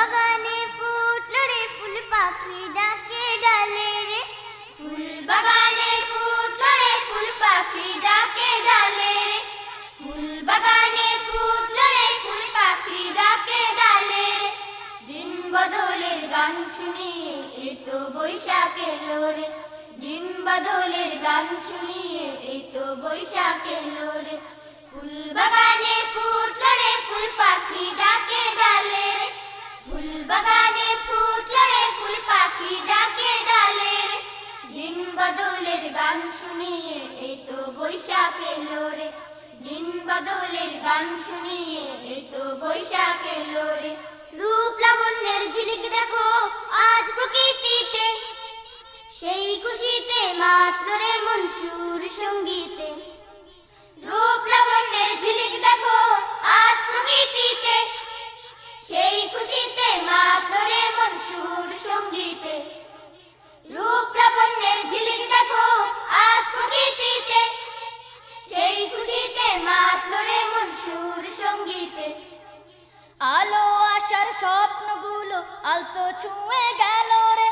বাগানে ফুটলো রে ফুল পাখি ডাকে ডালে রে। ফুল বাগানে ফুটলো রে ফুল পাখি ডাকে ডালে রে। ফুল বাগানে ফুটলো রে ফুল পাখি ডাকে ডালে রে। দিন বদলের গান শুনিয়ে এই তো বৈশাখ এলো রে। দিন বদলের গান শুনিয়ে এই তো বৈশাখ এলো রে। ফুল বাগানে দিন বদলের গান শুনিয়ে এই তো বৈশাখ রূপ লাবণ্যের ঝিলিক দেখো আজ প্রকৃতিতে। সেই খুশিতে মাতলো রে মন সুর সঙ্গীতে। রূপ লাবণ্যের ঝিলিক দেখো আজ প্রকৃতিতে। সেই খুশিতে মাতলো রে মন সুর সঙ্গীতে। আলো আসার স্বপ্নগুলো আলতো ছুঁয়ে গেল রে।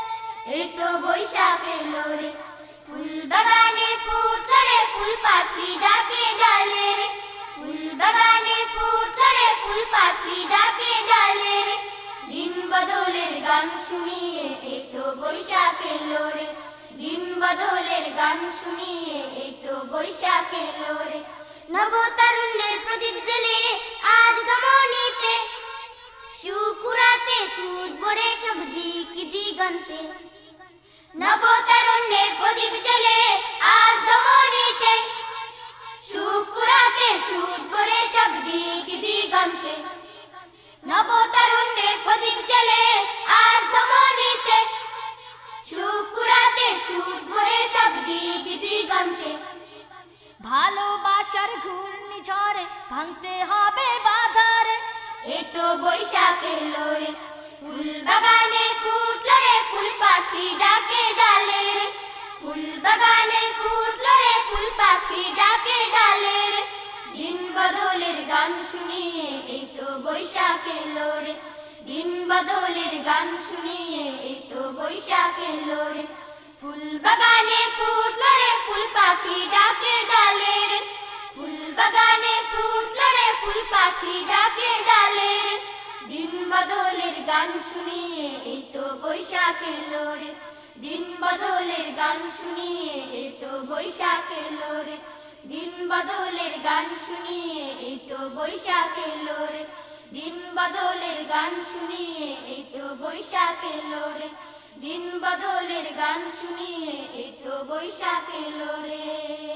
এই তো বৈশাখ এলো রে। ফুল বাগানে ফুটলো রে ফুল পাখি ডাকে ডালে রে। ফুল বাগানে ফুটলো রে ফুল পাখি ডাকে ডালে রে। দিন বদলের গান শুনিয়ে এই তো বৈশাখ এলো রে। দিন বদলের গান শুনিয়ে এই তো বৈশাখ এলো রে। নবতারুণ্যের প্রদীপ দমনিতে শুকুরাতে ছুটবো রে সব দিক দিগন্তে। নবতারুণ্যের প্রদীপ জ্বলে আজ ধমনীতে। শুকুরাতে ছুটবো রে সব দিক দিগন্তে। নবতারুণ্যের প্রদীপ জ্বলে আজ ধমনীতে। শুকুরাতে ছুটবো রে সব দিক দিগন্তে। ভালোবাসার ঘূর্ণিঝড়ে ভাঙতে হবে বাধারে এই তো বৈশাখ এলো রে ফুল বাগানে ফুটলো রে ফুল পাখি ডাকে ডালে রে। ফুল বাগানে ফুটলো রে ফুল পাখি ডাকে ডালে রে। দিন বদলের গান শুনিয়ে এই তো বৈশাখ এলো রে দিন বদলের গান শুনিয়ে এই তো বৈশাখ এলো রে ফুল বাগানে ফুটলো রে ফুল পাখি ডাকে ডালে রে। ফুল বাগানে ফুটলো রে ফুল পাখি ডাকে ডালে দিন বদলের গান শুনিয়ে তো বৈশাখ এলো দিন বদলের গান শুনিয়ে তো বৈশাখ এলো দিন বদলের গান শুনিয়ে এই তো বৈশাখ এলো রে দিন বদলের গান শুনিয়ে তো বৈশাখ এলো দিন বদলের গান শুনিয়ে এই তো বৈশাখ এলো রে